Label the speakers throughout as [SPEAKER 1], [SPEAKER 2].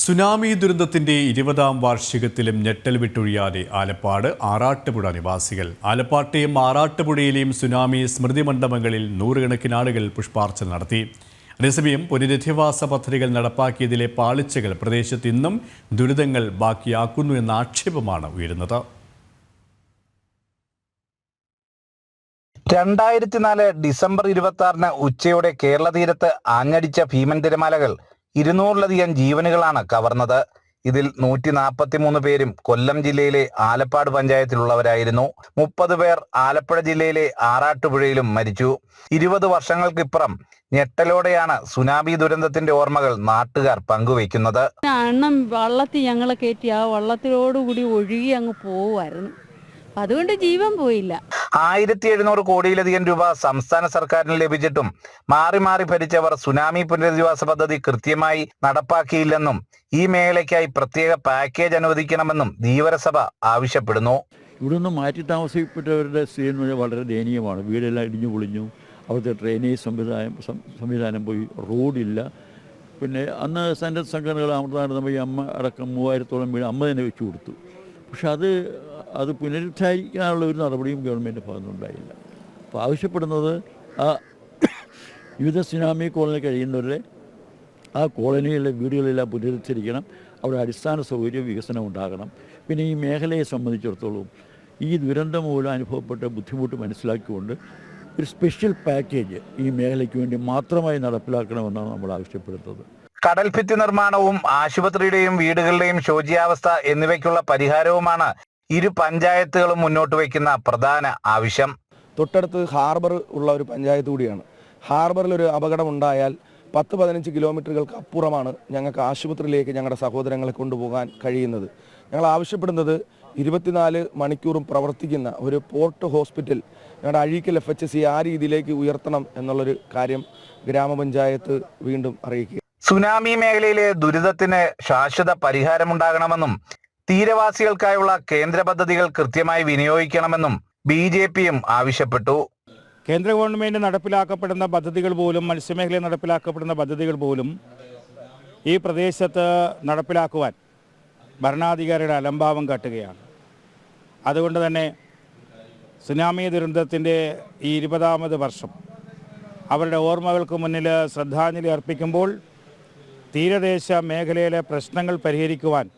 [SPEAKER 1] Tsunami ദുരന്തത്തിന്റെ ഇരുപതാം വാർഷികത്തിലും ഞെട്ടൽ വിട്ടൊഴിയാതെ ആലപ്പാട് ആറാട്ടുപുഴ നിവാസികൾ. ആലപ്പാട്ടെയും ആറാട്ടുപുഴയിലെയും സുനാമി സ്മൃതി മണ്ഡപങ്ങളിൽ നൂറുകണക്കിന് ആളുകൾ പുഷ്പാർച്ചന നടത്തി. അതേസമയം പുനരധിവാസ പദ്ധതികൾ നടപ്പാക്കിയതിലെ പാളിച്ചകൾ പ്രദേശത്ത് ഇന്നും ദുരിതങ്ങൾ ബാക്കിയാക്കുന്നു എന്ന ആക്ഷേപമാണ് ഉയരുന്നത്.
[SPEAKER 2] രണ്ടായിരത്തി നാല് ഡിസംബർ ഇരുപത്തി ആറിന് ഉച്ചയോടെ കേരള തീരത്ത് ആഞ്ഞടിച്ച ഭീമൻ തിരമാലകൾ ഇരുന്നൂറിലധികം ജീവനുകളാണ് കവർന്നത്. ഇതിൽ നൂറ്റി നാൽപ്പത്തി മൂന്ന് പേരും കൊല്ലം ജില്ലയിലെ ആലപ്പാട് പഞ്ചായത്തിലുള്ളവരായിരുന്നു. മുപ്പത് പേർ ആലപ്പുഴ ജില്ലയിലെ ആറാട്ടുപുഴയിലും മരിച്ചു. ഇരുപത് വർഷങ്ങൾക്കിപ്പുറം ഞെട്ടലോടെയാണ് സുനാമി ദുരന്തത്തിന്റെ ഓർമ്മകൾ നാട്ടുകാർ പങ്കുവയ്ക്കുന്നത്.
[SPEAKER 3] അണ്ണം വള്ളത്തിൽ ഞങ്ങളെ കയറ്റി ആ വള്ളത്തിലോടുകൂടി ഒഴുകി അങ്ങ് പോവുമായിരുന്നു. അതുകൊണ്ട് ജീവൻ പോയില്ല.
[SPEAKER 2] ആയിരത്തി എഴുന്നൂറ് കോടിയിലധികം രൂപ സംസ്ഥാന സർക്കാരിന് ലഭിച്ചിട്ടും മാറി മാറി ഭരിച്ചവർ സുനാമി പുനരധിവാസ പദ്ധതി കൃത്യമായി നടപ്പാക്കിയില്ലെന്നും ഈ മേഖലയ്ക്കായി പ്രത്യേക പാക്കേജ് അനുവദിക്കണമെന്നും ധീവരസഭ ആവശ്യപ്പെടുന്നു.
[SPEAKER 4] ഇവിടെ നിന്ന് മാറ്റി താമസിക്കപ്പെട്ടവരുടെ സ്ഥിതി എന്ന് പറഞ്ഞാൽ വളരെ ദയനീയമാണ്. വീടെല്ലാം ഇടിഞ്ഞു പൊളിഞ്ഞു. അവിടുത്തെ ഡ്രെയിനേജ് സംവിധാനം സംവിധാനം പോയി. റോഡില്ല. പിന്നെ അന്ന് സന്നദ്ധ സംഘടനകൾ അമൃതാനന്ദമയി അമ്മ അടക്കം മൂവായിരത്തോളം വീട് അമ്മ തന്നെ വെച്ചു കൊടുത്തു. പക്ഷെ അത് അത് പുനരുദ്ധാരിക്കാനുള്ള ഒരു നടപടിയും ഗവൺമെന്റ് ഭാഗത്തുനിന്നുണ്ടായില്ല. അപ്പോൾ ആവശ്യപ്പെടുന്നത് ആ വിവിധ സുനാമി കോളനി കഴിയുന്നവരുടെ ആ കോളനിയിലെ വീടുകളെല്ലാം പുനരുദ്ധരിക്കണം. അവിടെ അടിസ്ഥാന സൗകര്യ വികസനം ഉണ്ടാകണം. പിന്നെ ഈ മേഖലയെ സംബന്ധിച്ചിടത്തോളം ഈ ദുരന്തം മൂലം അനുഭവപ്പെട്ട ബുദ്ധിമുട്ട് മനസ്സിലാക്കിക്കൊണ്ട് ഒരു സ്പെഷ്യൽ പാക്കേജ് ഈ മേഖലയ്ക്ക് വേണ്ടി മാത്രമായി നടപ്പിലാക്കണമെന്നാണ് നമ്മൾ ആവശ്യപ്പെടുന്നത്.
[SPEAKER 2] കടൽഭിത്തി നിർമ്മാണവും ആശുപത്രിയുടെയും വീടുകളുടെയും ശോചിയാവസ്ഥ എന്നിവയ്ക്കുള്ള പരിഹാരവുമാണ് ഇരു പഞ്ചായത്തുകളും മുന്നോട്ട് വയ്ക്കുന്ന പ്രധാന ആവശ്യം.
[SPEAKER 5] തൊട്ടടുത്ത് ഹാർബർ ഉള്ള ഒരു പഞ്ചായത്ത് കൂടിയാണ്. ഹാർബറിൽ ഒരു അപകടം ഉണ്ടായാൽ പത്ത് പതിനഞ്ച് കിലോമീറ്ററുകൾക്ക് അപ്പുറമാണ് ഞങ്ങൾക്ക് ആശുപത്രിയിലേക്ക് ഞങ്ങളുടെ സഹോദരങ്ങളെ കൊണ്ടുപോകാൻ കഴിയുന്നത്. ഞങ്ങൾ ആവശ്യപ്പെടുന്നത് ഇരുപത്തിനാല് മണിക്കൂറും പ്രവർത്തിക്കുന്ന ഒരു പോർട്ട് ഹോസ്പിറ്റൽ ഞങ്ങളുടെ അഴീക്കൽ എഫ് എച്ച് സി ആ രീതിയിലേക്ക് ഉയർത്തണം എന്നുള്ളൊരു കാര്യം ഗ്രാമപഞ്ചായത്ത് വീണ്ടും അറിയിക്കുക
[SPEAKER 2] സുനാമി മേഖലയിലെ ദുരിതത്തിന് ശാശ്വത പരിഹാരമുണ്ടാകണമെന്നും തീരവാസികൾക്കായുള്ള കേന്ദ്ര പദ്ധതികൾ കൃത്യമായി വിനിയോഗിക്കണമെന്നും ബി ജെ പിയും ആവശ്യപ്പെട്ടു.
[SPEAKER 6] കേന്ദ്ര ഗവൺമെന്റ് നടപ്പിലാക്കപ്പെടുന്ന പദ്ധതികൾ പോലും മത്സ്യമേഖലയിൽ നടപ്പിലാക്കപ്പെടുന്ന പദ്ധതികൾ പോലും ഈ പ്രദേശത്ത് നടപ്പിലാക്കുവാൻ ഭരണാധികാരിയുടെ അലംഭാവം കാട്ടുകയാണ്. അതുകൊണ്ട് തന്നെ സുനാമി ദുരന്തത്തിന്റെ ഈ ഇരുപതാമത് വർഷം അവരുടെ ഓർമ്മകൾക്ക് മുന്നിൽ ശ്രദ്ധാഞ്ജലി അർപ്പിക്കുമ്പോൾ തീരദേശ മേഖലയിലെ പ്രശ്നങ്ങൾ പരിഹരിക്കുവാൻ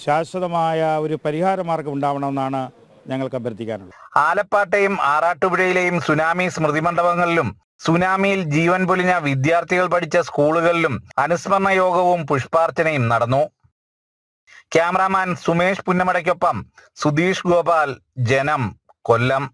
[SPEAKER 6] ശാശ്വതമായ ഒരു പരിഹാര മാർഗം ഉണ്ടാവണമെന്നാണ് ഞങ്ങൾക്ക് അഭ്യർത്ഥിക്കാനുള്ളത്.
[SPEAKER 2] ആലപ്പാട്ടെയും ആറാട്ടുപുഴയിലെയും സുനാമി സ്മൃതി മണ്ഡപങ്ങളിലും സുനാമിയിൽ ജീവൻ പൊലിഞ്ഞ വിദ്യാർത്ഥികൾ പഠിച്ച സ്കൂളുകളിലും അനുസ്മരണ യോഗവും പുഷ്പാർച്ചനയും നടന്നു. ക്യാമറാമാൻ സുമേഷ് പുന്നമടയ്ക്കൊപ്പം സുധീഷ് ഗോപാൽ ജനം കൊല്ലം.